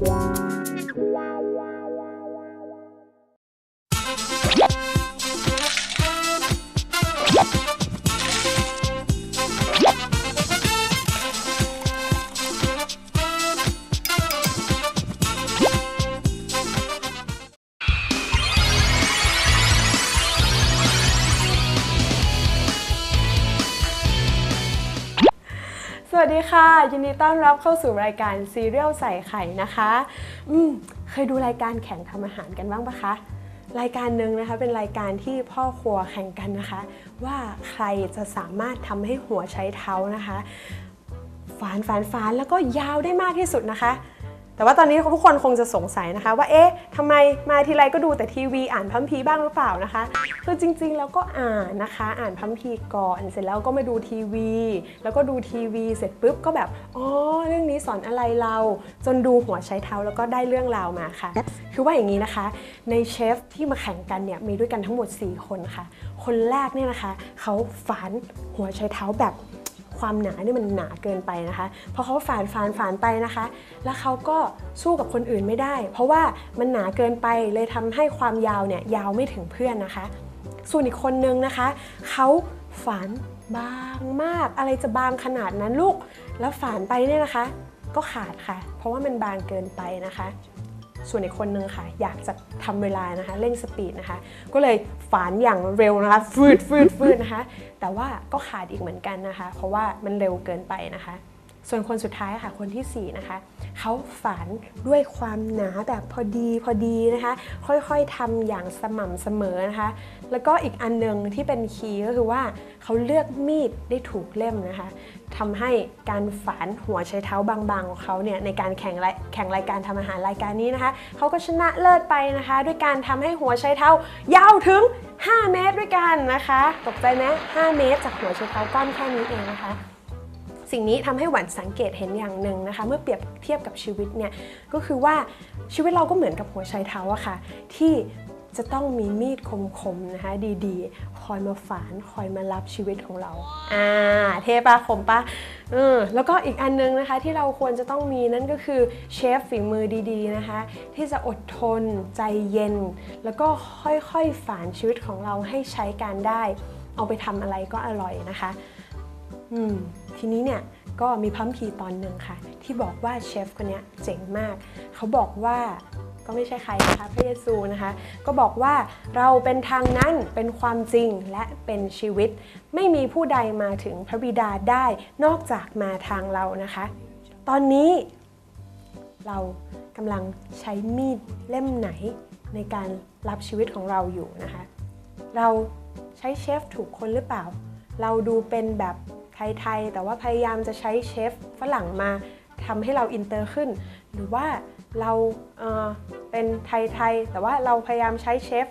ส วัสดีค่ะ ยินดีต้อนรับเข้าสู่รายการซีเรียลใส่ไข่นะคะ อืมเคยดูรายการแข่งทำอาหารกันบ้างปะคะ รายการหนึ่งนะคะเป็นรายการที่พ่อครัวแข่งกันนะคะ ว่าใครจะสามารถทำให้หัวใช้เท้านะคะฝานฝานฝานแล้วก็ยาวได้มากที่สุดนะคะ แต่ว่าตอนนี้ทุกคนคงจะสงสัยนะคะ ว่าเอ๊ะทำไมมาทีไรก็ดูแต่ทีวีอ่านพัมพีร์บ้างหรือเปล่านะคะคือจริงๆแล้วก็อ่านนะคะ อ่านพัมพีร์ก่อนเสร็จแล้วก็มาดูทีวี แล้วก็ดูทีวีเสร็จปุ๊บก็แบบอ๋อเรื่องนี้สอนอะไรเรา จนดูหัวใช้เท้าแล้วก็ได้เรื่องราวมาค่ะ คือว่าอย่างนี้นะคะ ในเชฟที่มาแข่งกันเนี่ยมีด้วยกันทั้งหมด 4 คนค่ะ คนแรกเนี่ยนะคะเขาฝานหัวใช้เท้าแบบ ความหนาเนี่ยมันหนาเกินไปนะคะพอเขาฝานฝานฝานไปนะคะ แล้วเขาก็สู้กับคนอื่นไม่ได้ เพราะว่ามันหนาเกินไปเลยทำให้ความยาวเนี่ยยาวไม่ถึงเพื่อนนะคะ ส่วนอีกคนนึงนะคะเขาฝานบางมากอะไรจะบางขนาดนั้นลูก แล้วฝานไปเนี่ยนะคะ ก็ขาดค่ะ เพราะว่ามันบางเกินไปนะคะ ส่วนอีกคนนึงค่ะ อยากจะทำเวลานะคะเร่งสปีดนะคะ ก็เลยฝานอย่างเร็วนะคะฟืดฟืดฟืดนะคะ แต่ว่าก็ขาดอีกเหมือนกันนะคะ เพราะว่ามันเร็วเกินไปนะคะ ส่วนคนสุดท้ายค่ะคนที่ 4 นะคะเขาฝานด้วยความหนาแบบพอดีพอดีนะคะ ค่อยๆทำอย่างสม่ำเสมอนะคะ แล้วก็อีกอันหนึงที่เป็นคีย์ก็คือว่าเขาเลือกมีดได้ถูกเล่มนะคะทำให้การฝานหัวใช้เท้าบางๆของเขาเนี่ยในการแข่งแข่งรายการทำอาหารรายการนี้นะคะเขาก็ชนะเลิศไปนะคะ ด้วยการทำให้หัวใช้เท้ายาวถึง 5 เมตรด้วยกันนะคะ ตกใจไหม5เมตรจากหัวใช้เท้าก้อนแค่นี้เองนะคะ สิ่งนี้ทำให้หวันสังเกตเห็นอย่างหนึ่งนะคะ เมื่อเปรียบเทียบกับชีวิตเนี่ยก็คือว่าชีวิตเราก็เหมือนกับหัวไชเท้าอะค่ะ ที่จะต้องมีมีดคมๆนะคะดีๆ คอยมาฝานคอยมารับชีวิตของเรา อ่า เทปะคมปะเออแล้วก็อีกอันนึงนะคะที่เราควรจะต้องมีนั่นก็คือเชฟฝีมือดีๆนะคะ ที่จะอดทนใจเย็น แล้วก็ค่อยๆฝานชีวิตของเราให้ใช้การได้ เอาไปทำอะไรก็อร่อยนะคะ อืม ทีนี้เนี่ยก็มีพัมพีตอนหนึ่งค่ะ ที่บอกว่าเชฟคนนี้เจ๋งมาก เขาบอกว่าก็ไม่ใช่ใครนะคะพระเยซูนะคะ ก็บอกว่าเราเป็นทางนั้นเป็นความจริงและเป็นชีวิต ไม่มีผู้ใดมาถึงพระบิดาได้นอกจากมาทางเรานะคะ ตอนนี้เรากำลังใช้มีดเล่มไหนในการรับชีวิตของเราอยู่นะคะ เราใช้เชฟถูกคนหรือเปล่า เราดูเป็นแบบ ไทยๆ แต่ว่าพยายามจะใช้เชฟฝรั่งมาทำให้เราอินเตอร์ขึ้น หรือว่าเราเเป็นไทยๆ แต่ว่าเราพยายามใช้เชฟ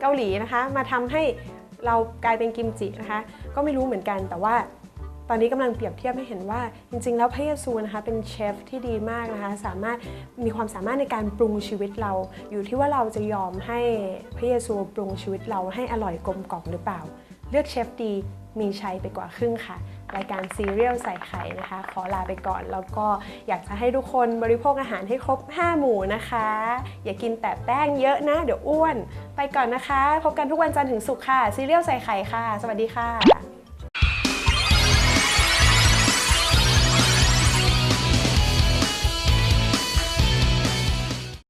เกาหลีนะคะ มาทำให้เรากลายเป็นกิมจินะคะ ก็ไม่รู้เหมือนกันแต่ว่าตอนนี้กำลังเปรียบเทียบให้เห็นว่าจริงๆ แล้วพระเยซูนะคะเป็นเชฟที่ดีมากนะคะสามารถมีความสามารถในการปรุงชีวิตเรา อยู่ที่ว่าเราจะยอมให้พระเยซูปรุงชีวิตเราให้อร่อยกลมกล่อมหรือเปล่า เลือกเชฟดี มีชัยไปกว่าครึ่งค่ะ รายการซีเรียลใส่ไข่นะคะ ขอลาไปก่อน แล้วก็อยากจะให้ทุกคนบริโภคอาหารให้ครบ 5 หมู่นะคะ อย่ากินแต่แป้งเยอะนะ เดี๋ยวอ้วน ไปก่อนนะคะ พบกันทุกวันจันทร์ถึงศุกร์ค่ะซีเรียลใส่ไข่ค่ะ สวัสดีค่ะ